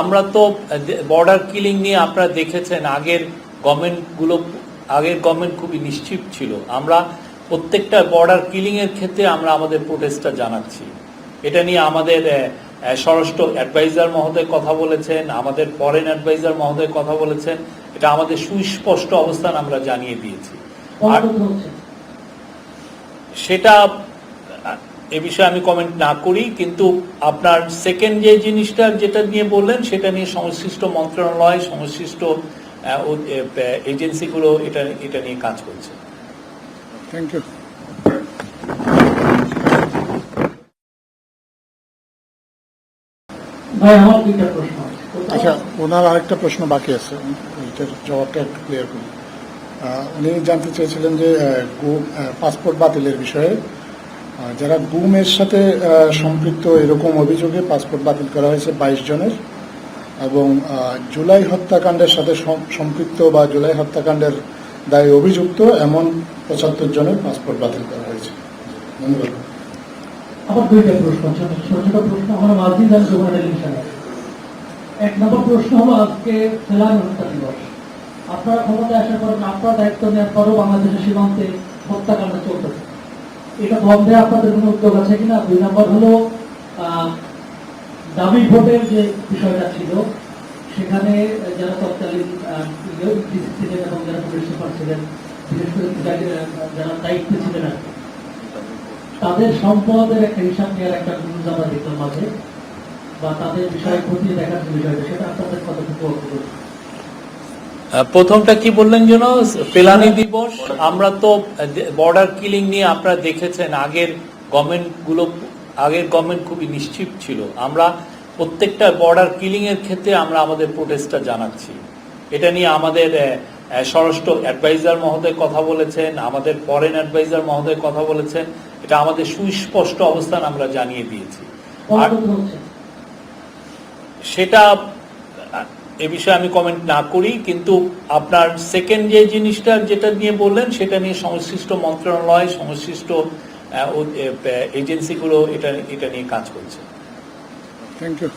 আমরা তো border killing নিয়ে আপনারা দেখেছেন আগের গভর্নমেন্টগুলো আগের গভর্নমেন্ট খুবই নিশ্চিত ছিল। আমরা প্রত্যেকটা বর্ডার কিলিং এর ক্ষেত্রে আমরা আমাদের প্রোটেস্টটা জানাচ্ছি। এটা নিয়ে আমাদের স্বরাষ্ট্র অ্যাডভাইজার মহোদয় কথা বলেছেন আমাদের ফরেন অ্যাডভাইজার মহোদয় কথা বলেছেন। এটা আমাদের সুস্পষ্ট অবস্থান আমরা জানিয়ে দিয়েছি। আর সেটা এ বিষয়ে আমি কমেন্ট না করি কিন্তু আপনার সেকেন্ড যে জিনিসটা যেটা নিয়ে বললেন সেটা নিয়ে সংশ্লিষ্ট মন্ত্রণালয় সংশ্লিষ্ট এজেন্সিগুলো এটা এটা নিয়ে কাজ করছে। থ্যাংক ইউ ভাই আমার দুইটা প্রশ্ন আছে। আচ্ছা ওনার আরেকটা প্রশ্ন বাকি আছে। এটার জবাবটা একটু ক্লিয়ার উনি জানতে চেয়েছিলেন যে আহ, পাসপোর্ট বাতিলের বিষয়ে যারা গুমের সাথে সম্পৃক্ত এরকম অভিযোগে পাসপোর্ট বাতিল করা হয়েছে বাইশ জনের এবং জুলাই হত্যাকাণ্ডের সাথে সম্পৃক্ত বা জুলাই হত্যাকাণ্ডের দায়ে অভিযুক্ত এমন পঁচাত্তর জনের পাসপোর্ট বাতিল করা হয়েছে। ধন্যবাদ। আমার দুইটা প্রশ্ন ছোট ছোট প্রশ্ন, আমার টেলিভিশন এক নম্বর প্রশ্ন হলো আজকে ফেলানি হত্যা দিবস। আপনারা ক্ষমতায় আসার পর আপনার দায়িত্ব নেওয়ার পরও বাংলাদেশের সীমান্তে হত্যাকাণ্ড চলতেছে। এটা বন্ধে আপনাদের কোনো উদ্যোগ আছে কিনা? দুই নম্বর হলো দাবি ভোটের যে বিষয়টা ছিল, সেখানে যারা তৎকালীন ছিলেন এবং যারা পুলিশ সুপার ছিলেন, বিশেষ করে যারা- দায়িত্বে ছিলেন আর তাদের সম্পদের একটা হিসাব নেওয়ার একটা নিউজ আমরা দেখলাম মাঝে, বা তাদের বিষয়ে খতিয়ে দেখার যে বিষয়টা, সেটা আপনাদের কতটুকু অগ্রগতি প্রথমটা কি বললেন যেন পেলানি দিবস। আমরা তো বর্ডার কিলিং নিয়ে আপনারা দেখেছেন আগের গভর্নমেন্টগুলো আগের গভর্নমেন্ট খুবই নিশ্চিত ছিল। আমরা প্রত্যেকটা বর্ডার কিলিং এর ক্ষেত্রে আমরা আমাদের প্রোটেস্টটা জানাচ্ছি। এটা নিয়ে আমাদের স্বরাষ্ট্র অ্যাডভাইজার মহোদয় কথা বলেছেন আমাদের ফরেন অ্যাডভাইজার মহোদয় কথা বলেছেন। এটা আমাদের সুস্পষ্ট অবস্থান আমরা জানিয়ে দিয়েছি। আর সেটা এ বিষয়ে আমি কমেন্ট না করি, কিন্তু আপনার সেকেন্ড যে জিনিসটা যেটা নিয়ে বললেন, সেটা নিয়ে সংশ্লিষ্ট মন্ত্রণালয়, সংশ্লিষ্ট এজেন্সিগুলো এটা এটা নিয়ে কাজ করছে। Thank you